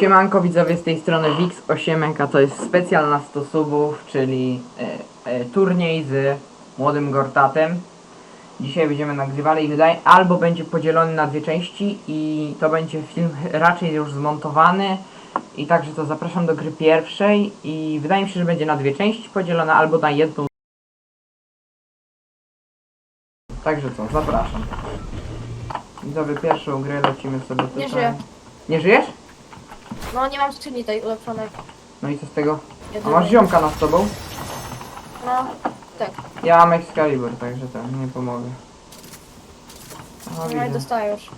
Siemanko widzowie z tej strony Wix 8 to jest specjal na 100 subów, czyli e, turniej z młodym Gortatem. Dzisiaj będziemy nagrywali i wydaje albo będzie podzielony na dwie części i to będzie film raczej już zmontowany i także to zapraszam do gry pierwszej i wydaje mi się, że będzie na dwie części podzielona albo na jedną. Także co, zapraszam. Widzowie pierwszą grę lecimy sobie tutaj. Nie żyję. Nie żyjesz? No nie mam skrzyni tej ulepszonej. No i co z tego? A masz ziomka nad tobą? No, tak. Ja mam Excalibur, także to nie pomogę. O, No i widzę. dostaję już.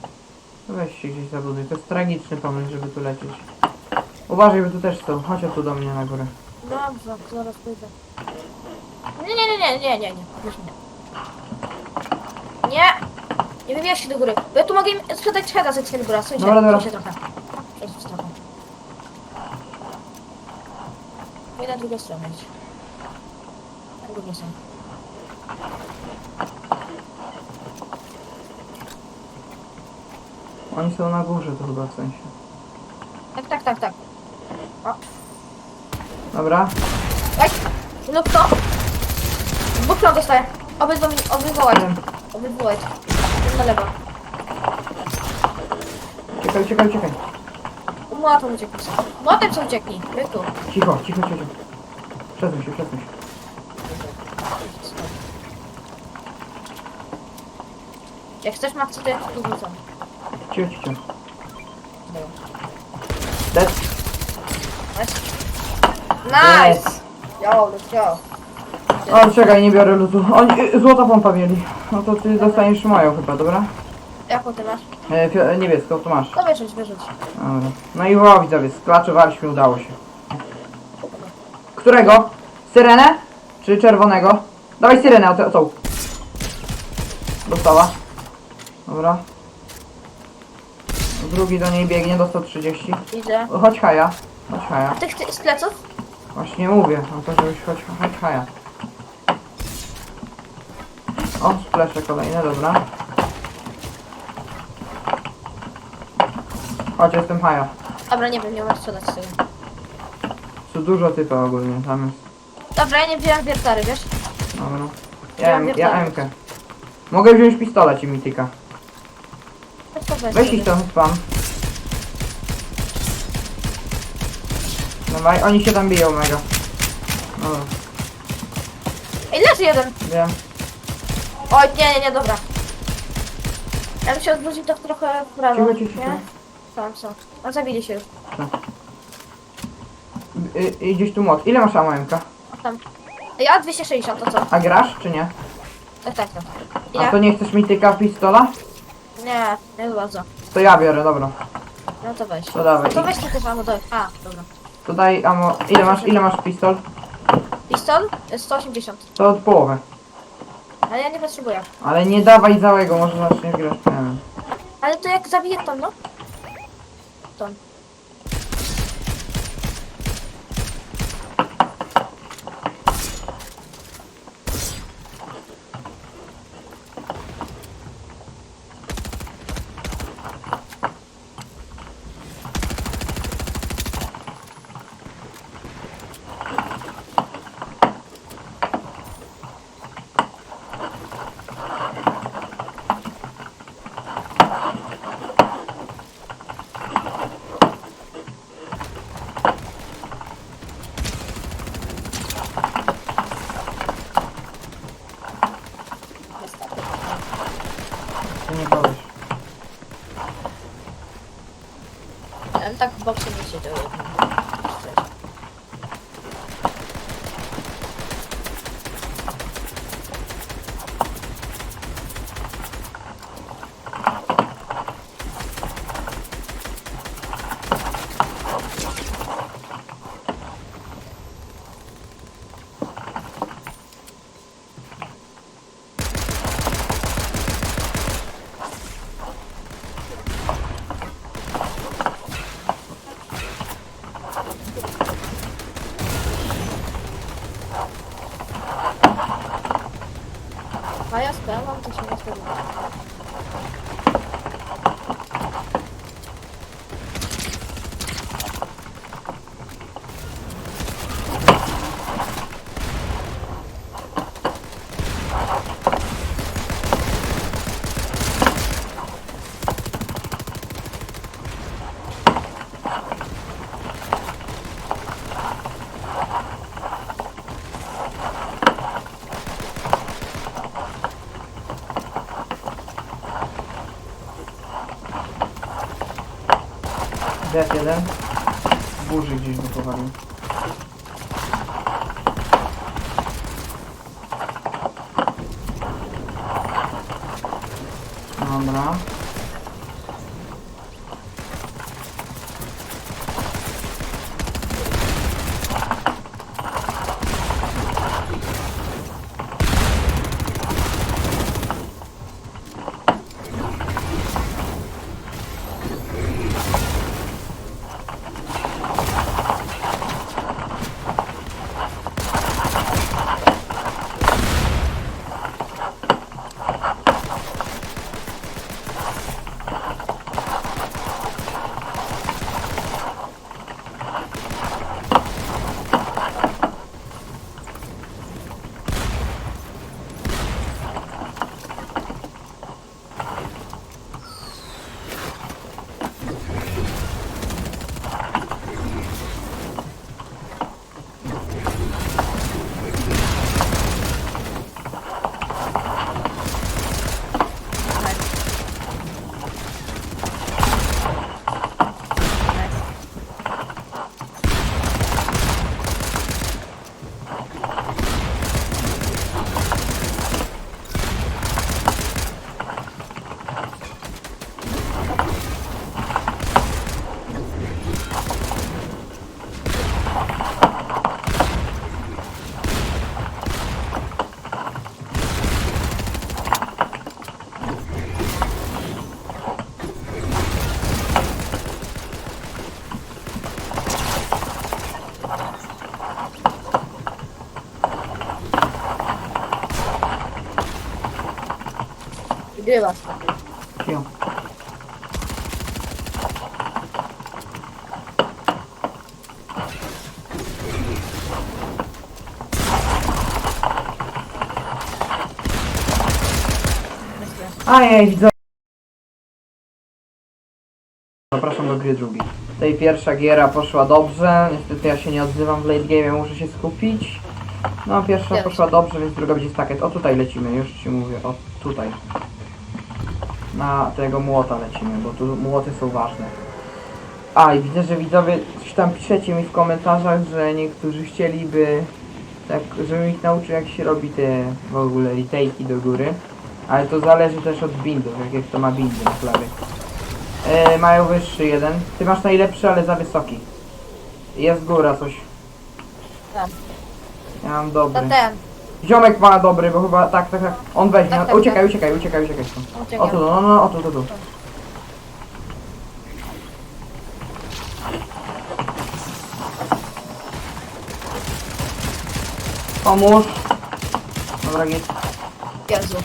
No Weź się gdzieś zabuduj. To jest tragiczny pomysł, żeby tu lecieć. Uważaj, bo tu też są. Chodź tu do mnie na górę. Dobrze, zaraz pójdę. Nie, nie, nie, nie, nie, nie, nie. Już nie. Nie! Nie się do góry. Bo ja tu mogę im sprzedać heada ze Excalibura. Stójcie, Dobra, dobra. stójcie trochę. Przejdź trochę. Na drugą stronę idź. Na drugą stronę. Oni są na górze to chyba w sensie. Tak, tak, tak, tak. Dobra. Ej! No kto? Dwóch plan dostaję. Obydwa mi, obydwołaj. Wiem. Obydwołaj. Ten na lewo. Uciekaj, uciekaj, uciekaj. Młotem ucieknij. Młotem co ucieknij. Byku. Cicho, cicho, cicho. Przesuń się, przesuń się. Jak chcesz Maxi, to ja ci tu wrzucam. Cicho, cicho. Dead. Nice. Nice! Yo, let's go. O, czekaj, nie biorę lutu. Oni, y, złota pompa mieli. No to ty dostaniesz moją chyba, dobra? Jaką ty masz? E, fio- e, niebieską, to masz. To wyrzuć, wyrzuć. Dobra. No i wow, widzowie, sklaczowaliśmy, udało się. Którego? Syrenę? Czy czerwonego? Dawaj syrenę, o tę- o tą. Dostała. Dobra. Drugi do niej biegnie, dostał 30. Idę. Chodź haja. Chodź haja. A tych ty, z pleców? Właśnie mówię, no to żebyś chodź, chodź haja. O, splesze kolejne, dobra. Chodź, jestem haja. Dobra, nie wiem, nie możesz sprzedać tego. Tu dużo typa ogólnie, tam jest. Dobra, ja nie wziąłem wiertary, wiesz? Dobra. Ja Ja, mam ja. MK. Mogę wziąć pistolet i mityka. Weź to weź Weź sobie. ich tam spam. Dawaj, oni się tam biją mega. Dobra, Ej, leży jeden! wiem. Oj, nie, nie, nie, dobra. Ja bym się odwrócił tak trochę w prawo, Cicho, cicho, cicho. nie? Tam są. A zabili się już. Y, y, gdzieś tu moc. Ile masz ammo MK? A tam. Ja 260, to co? A grasz, czy nie? Tak, tak, tak. A to nie chcesz mityka pistola? Nie, nie bardzo. To ja biorę, dobra. No to weź. To dawaj. To weź ty też ammo, daj. A, dobra. To daj ammo. Ile masz, ile masz pistol? Pistol? Jest 180. To od połowę. Ale ja nie potrzebuję. Ale nie dawaj całego, może zaczniesz grać, nie wiem. Ale to jak zabiję ton, no? montón. Ja bym tak w boksie nie siedział. A ja spełam, to się nie spodziewam. Dead jeden. Burzy gdzieś go powalił. Dobra. Wygrywasz. Cio. Ajej, widzę. Zapraszam do gry drugiej. Tej pierwsza giera poszła dobrze. Niestety ja się nie odzywam w late game, muszę się skupić. No pierwsza Pierwsza. poszła dobrze, więc druga będzie stacket. O tutaj lecimy, już ci mówię, o tutaj. Na tego młota lecimy, bo tu młoty są ważne. A i widzę, że widzowie coś tam piszecie mi w komentarzach, że niektórzy chcieliby tak, żebym ich nauczył jak się robi te w ogóle retake'i do góry. Ale to zależy też od bindów, jakie kto ma bindy na klawie. E, mają wyższy jeden. Ty masz najlepszy, ale za wysoki. Jest góra coś. Tam. Ja mam To dobry. ten. Ziomek ma dobry, bo chyba tak, tak, tak. On weźmie. Tak, tak, uciekaj, tak. uciekaj, uciekaj, uciekaj stąd. Uciekam. O tu, no, no, o tu, tu, tu. Pomóż. Dobra, git. Jezu.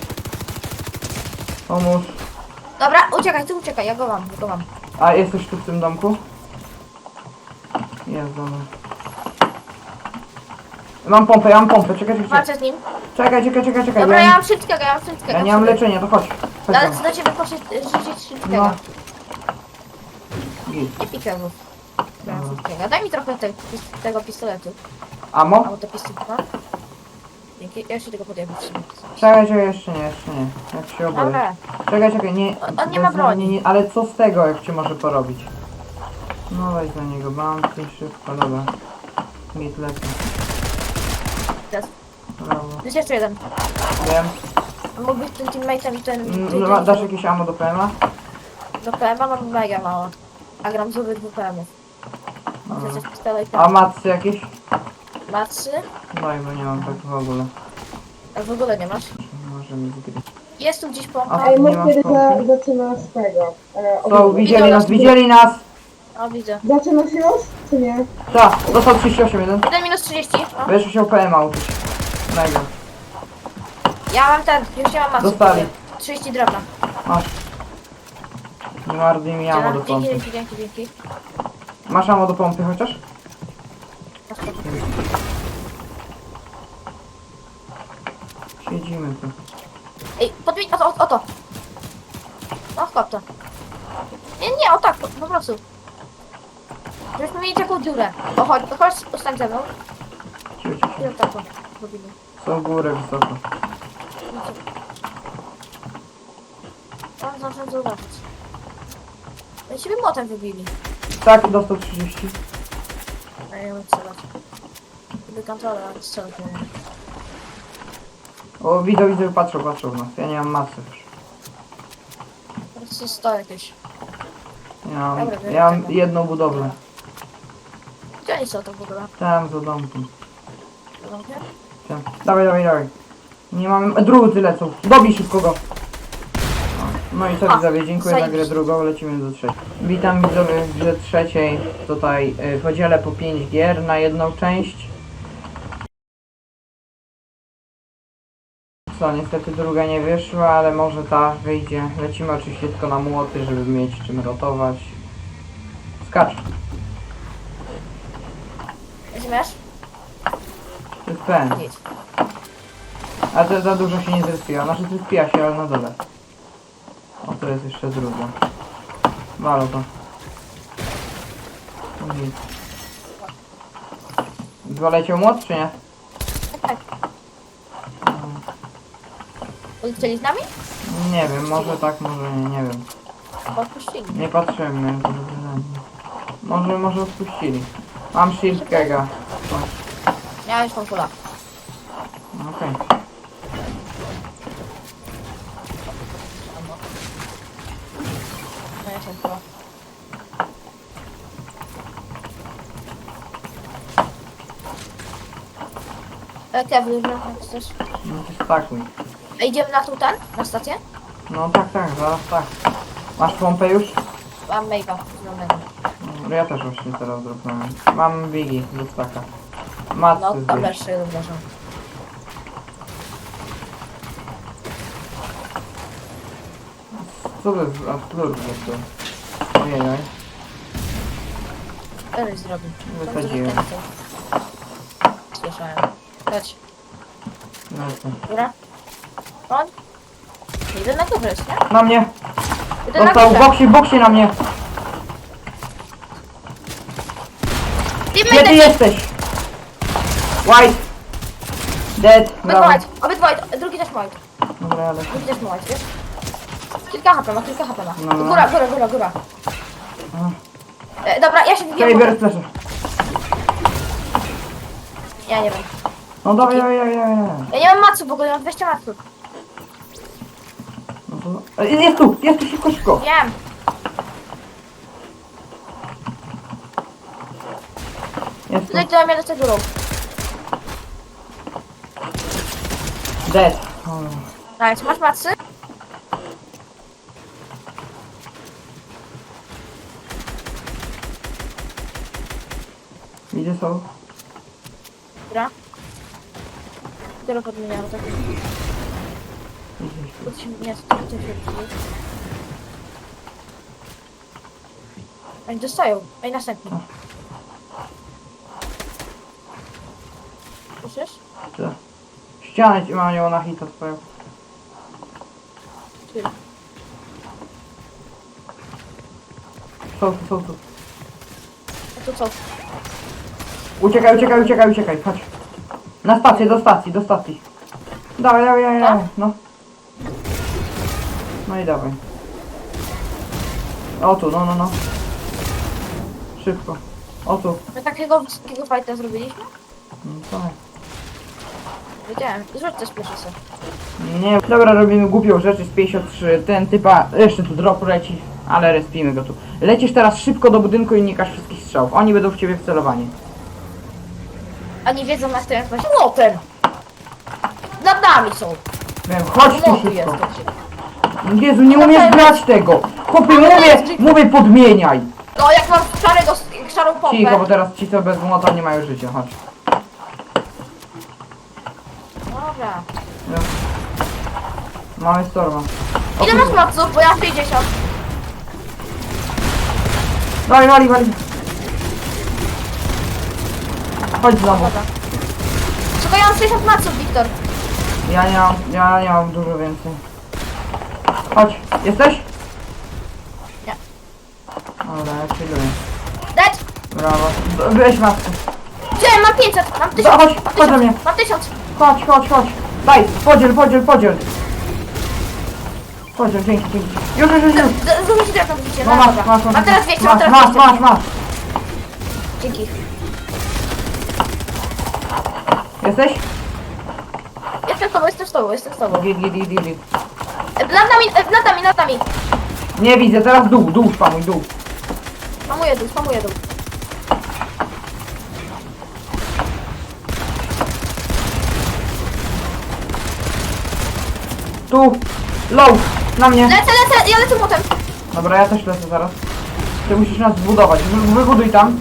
Pomóż. Dobra, uciekaj, ty uciekaj, ja go mam, ja go mam. A jesteś tu w tym domku? Jest, dobra. Mam pompę, ja mam pompę, czekaj, czekaj, czekaj. Walczę z nim. Czekaj, czekaj, czekaj, czekaj. Dobra, ja mam szybkiego, ja mam szybkiego. ja nie mam leczenia, to chodź. Chodź Ale tam. do ciebie szybkiego. No. Git. Nie. Ja mam Dobra. szybkiego. Daj mi trochę te, tego pistoletu. Amo? Albo to pistoletu. Dzięki, ja jeszcze tego podjęłem. Czekaj, czekaj, jeszcze nie, jeszcze nie. Jak się oboje. Dobra, Czekaj, czekaj, nie. On- on nie ma broni. Nie, nie, ale co z tego, jak cię może porobić? No weź na niego, bounty, szybko, dobra. Git lecę. Teraz. Brawo. Jest jeszcze jeden. Wiem. On mógł być tym teammate'em i ten... Mm, ten- no, ten- Dasz jakieś ammo do PMA? Do PM-a mam mega mało. A gram z obydwu PM-ów. Pistolet A macy jakieś? ma trzy, Daj, bo nie mam tak w ogóle. a w ogóle nie masz. Może mi zgryźć. Jest tu gdzieś pompa. A- Ej, Nie kiedy pompy? za, zaczyna z tego. E, widzieli nas. widzieli nas! O, widzę. Zaczyna się już, czy nie? Tak, dostał 38 jeden. 1 minus 30. O. Będziesz musiał PMA uczyć. Mega. Ja mam ten, już nie mam masy. Dostali. 30 drewna. Masz. Nie marnuj mi ammo do Dzięki, pompy. dzięki, dzięki, dzięki. Masz ammo do pompy chociaż? Siedzimy tu. Ej, podbij, o to, o, o to. No, chłop to. Nie, nie, o tak, po, po prostu. Żebyśmy mieli taką dziurę. O, chodź, chodź, ustań ze mną. Ciu, ciu, I ciu. o tak, robimy. Są górę wysoko. Tam zdążę zauważyć. No i ciebie młotem wybili. Tak, dostał 30. A ja umiem strzelać. Gdy kontrolę, ale strzelać nie umiem. O, widzę, widzę, patrzą, patrzą w nas. Ja nie mam masy już. Po prostu sto jakieś. Ja mam, Dobra, biorę ja mam tego. jedną budowlę. Są to w ogóle? Tam za domkiem. Domkiem? Tam. Dawaj, dawaj, dawaj. Nie mamy... Drugi lecą. Dobij szybko go. No i co A, widzowie, dziękuję za grę zajebiście. drugą, lecimy do trzeciej. Witam widzowie w grze trzeciej. Tutaj y, podzielę po 5 gier na jedną część. Co, niestety druga nie wyszła, ale może ta wyjdzie. Lecimy oczywiście tylko na młoty, żeby mieć czym rotować. Skacz. Jest ten. A to za dużo się nie zrespiła. Znaczy zrespiła się, ale na dole. O, to jest jeszcze druga. Walo to. No nic. Młot, czy nie? Tak, tak. Polecieli z nami? Nie wiem, może tak, może nie, nie wiem. Bo odpuścili. Nie wybrane. Może, może odpuścili. Mam shield kega. Ja już mam. No, Okej. No ja mam kula. Jak ja wyjdę, jak chcesz. No to stakuj. A idziemy na tu ten? Na stację? No tak, tak, zaraz tak. Masz pompę już? Mam zielonego. No, ja też właśnie teraz dropnąłem. Mam bigi do staka. Macy No, tam zbierz. jeszcze jeden leżą. Co to jest? A plur to. Ojej, oj. Teraz zrobił. Wysadziłem. Słyszałem. Chodź. Lecę. Dobra. On? Jeden na jest, nie? Na mnie! Jeden Dostał na górze. boksie, w boksie na mnie! Gdzie ty jesteś? White! Dead, brawo. Obydwaj, obydwaj, drugi też white. Dobra, ale... Drugi też white, wiesz? Kilka HP ma, kilka HP ma. No, no. Góra, góra, góra, góra. E, dobra, ja się Czekaj, biorę splaszę. Ja nie wiem. No dawaj, dawaj, dawaj, dawaj. Ja nie mam macu w ogóle, mam 200 maców. No to... E, Jest tu, jest tu, szybko, szybko. Wiem. Jest tu. Tutaj to mnie do tego górą. Dead. O, Nice, masz macy? Gdzie są? Dobra. Dopiero podmieniam, tak. Nie, to to się Oni dostają. Ej, następny. Słyszysz? Co? Ścianę ci mam nią na hita swoją. Ty. Są tu, są tu. A to co? Uciekaj, uciekaj, uciekaj, uciekaj, chodź. Na stację, do stacji, do stacji. Dawaj, dawaj, dawaj, dawaj, no. No i dawaj. O tu, no, no, no. Szybko. O tu. My takiego, takiego fajta zrobiliśmy? No, tak. Wiedziałem. Zrób też pierwszy sobie. Nie, dobra, robimy głupią rzecz, jest 53, ten typa, jeszcze tu drop leci, ale respimy go tu. Lecisz teraz szybko do budynku i unikasz wszystkich strzałów, oni będą w ciebie wcelowani. Oni wiedzą na tym właśnie. No ten! Nad nami są! Wiem, chodź tu No szybko. Jezu, nie umiesz grać tego! Chłopie, mówię, mówię podmieniaj! No jak mam szarego, szarą pompę. Cicho, bo teraz ci co bez młota nie mają życia, chodź. Dobra. No. Mamy storma. O, Ile masz maców? Bo ja mam 50. Wali, wali, wali. Chodź znowu. Dobra. Czekaj, ja mam 60 maców, Wiktor. Ja nie mam, ja nie mam dużo więcej. Chodź, jesteś? Nie. Dobra, ja chilluję. Dead! Brawo. D- Weź maskę. Gdzie? Mam 500, mam 1000. No, chodź, chodź do mnie. Mam 1000. Chodź, chodź, chodź. Daj, podziel, podziel, podziel. Podziel, dzięki, dzięki. Już, już, już, już. Zrób ci drewno, widzicie? No No, masz, dobra. masz, masz. Mam teraz 200, masz, mam teraz masz, 200. masz, masz. Dzięki. Jesteś? Jestem z tobą, jestem z tobą, jestem z tobą. Git, git, git, git, git. E, Nad nami, e, nad nami, nad nami. Nie widzę, teraz dół, dół, spamuj, dół. Spamuję dół, spamuję dół. Tu, low, na mnie. Lecę, lecę, ja lecę potem. Dobra, ja też lecę zaraz. Ty musisz nas zbudować. Wy- Wybuduj tam.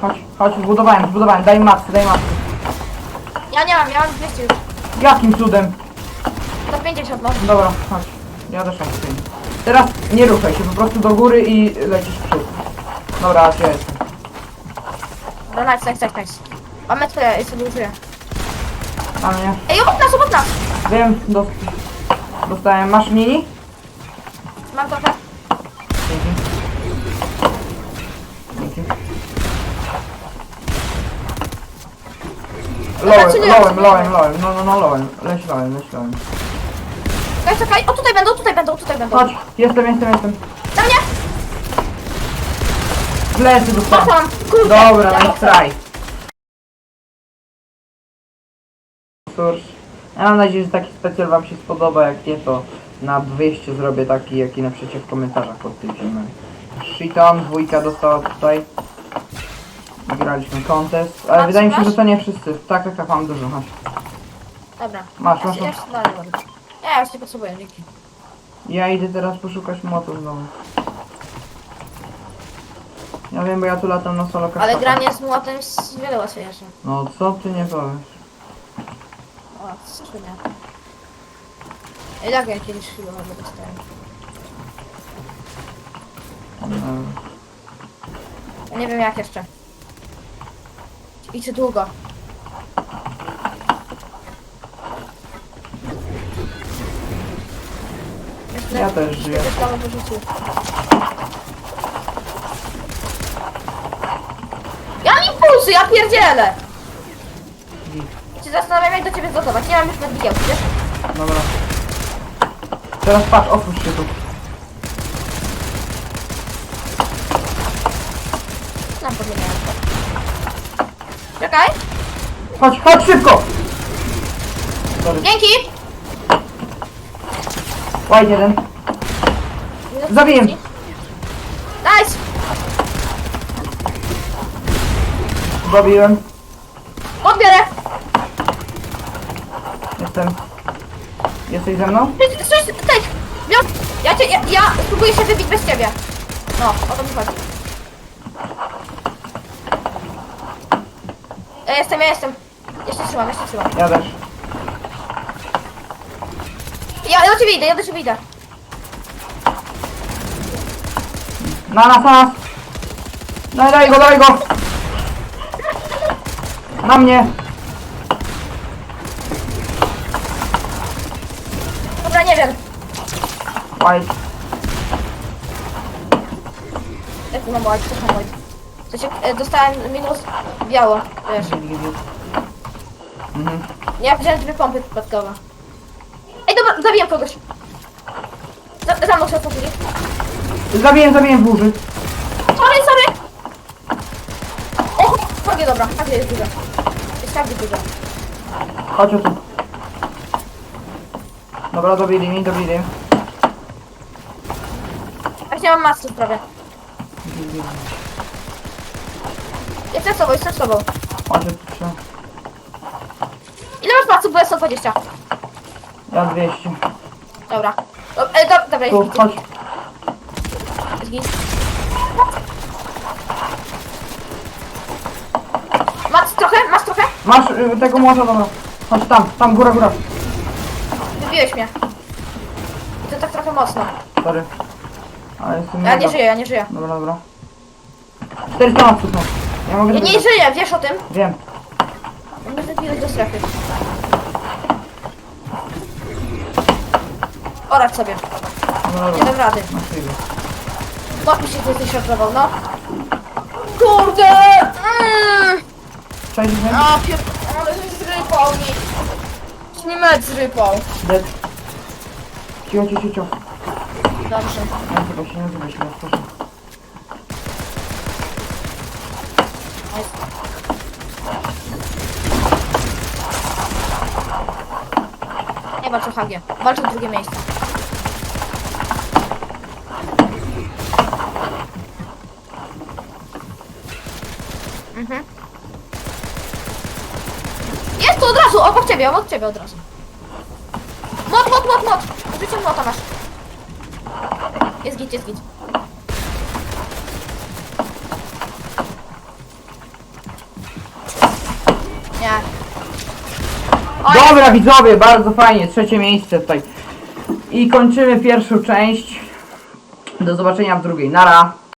Chodź, chodź, zbudowałem, zbudowałem. Daj matkę, daj matkę. Ja nie mam, ja mam 200 już. Jakim cudem? To 50 no. Dobra, chodź. Ja też mam 5. Teraz nie ruszaj się, po prostu do góry i lecisz w przód. Dobra, ja jestem. Dobra, nice, nice, nice, nice. Mamy ja sobie użyję. A mnie. Ej, obok nas, obok nas. Wiem, dos dostałem. Masz mini? Mam trochę. Dzięki. Dzięki. Lołem, Znaczy nie, lołem, nie. lołem, lołem, no, no, no, lołem. Leć lołem, leć lołem. Czekaj, czekaj. O, tutaj będą, tutaj będą, tutaj będą. Chodź, jestem, jestem, jestem. Na mnie! W lecy dostałem. Poszłam, kurde. Dobra, nice try. Cóż, ja mam nadzieję, że taki specjal wam się spodoba, jak nie to na 200 zrobię taki, jaki napiszecie w komentarzach pod tym filmem. Shiton, dwójka dostała tutaj. Wygraliśmy kontest, ale Masz, wydaje mi się, masz? że to nie wszyscy. Tak, tak, tak, mam dużo, chodź. Dobra. Masz, Ja masz, ja masz. się dalej robię. Nie, ja już nie potrzebuję, dzięki. Ja idę teraz poszukać młotów znowu. Ja wiem, bo ja tu latam na solo Ale kaskapa. granie z młotem jest wiele łatwiejsze. No co ty nie powiesz? O, skrzynia. Tak ja kiedyś chwilowo dostałem. Ja nie wiem jak jeszcze. I czy długo. Jeszcze Ja też żyję. Ja mam impulsy, ja pierdzielę! Się zastanawiam jak do ciebie zdobywać. Nie mam już medbikiel, wiesz? Dobra. Teraz patrz, otwórz się tu. Nam podmieniałem. Czekaj. Chodź, chodź szybko! Sorry. Dzięki! White jeden. Zabiję. Nice! Dobiłem. Odbierę! Jestem. Jesteś ze mną? Coś, tutaj! Ja cię, ja, ja spróbuję się wybić bez ciebie. No, o to mi chodzi. Ja jestem, ja jestem. Jeszcze trzymam, jeszcze trzymam. Ja też. Ja, ja do ciebie idę, ja do ciebie idę. Na nas, na nas! Daj, daj go, daj go! Na mnie! Dobra, nie wiem. White. Jak to mam white, to mam white. To się, e, dostałem minus biało, wiesz. Mhm. Ja wziąłem dwie pompy przypadkowo. Ej, dobra, zabiję kogoś. Za, za mną się otworzyli. Zabiję, zabiję w burzy. Sorry, sorry! O, prawie dobra, prawie jest duża. Jest prawie duża. Chodź o tu. Dobra, dobili mi, dobili. Właśnie mam masów prawie. Jestem z tobą, jestem z tobą. Chodź o tu, trzy. Ile masz masów? Bo ja 120. Ja 200. Dobra. Do, e, do, dobra, jest Tu, chodź. Jest git. Masz trochę? Masz trochę? Masz y, tego młota, dobra. Chodź tam, tam, góra, góra. Wybiłeś mnie. I to tak trochę mocno. Sorry. Ale jestem Ja nie mega. żyję, ja nie żyję. Dobra, dobra. 400 maksów są. Ja mogę... Ja nie żyję, wiesz o tym? Wiem. Nie wybiłeś do strefy. Orać sobie. Dobra, Nie dobra. dam rady. Masz chwilę. Mi się tu zdeśrodkował, no. Kurde! Mm. Cześć, wiem. A pier... Ale żeś zrypał mi. Nie mecz zrypał. Dead. Cicho, cicho, cicho. Dobrze. Nie się, proszę. Nie walcz o HG. Walcz o drugie miejsce. Mhm. Jest tu od razu, obok ciebie, obok ciebie od razu. Mot, mot, mot, mot. Życie młota masz. Jest git, jest git. Nie. Dobra widzowie, bardzo fajnie, trzecie miejsce tutaj. I kończymy pierwszą część. Do zobaczenia w drugiej. Nara.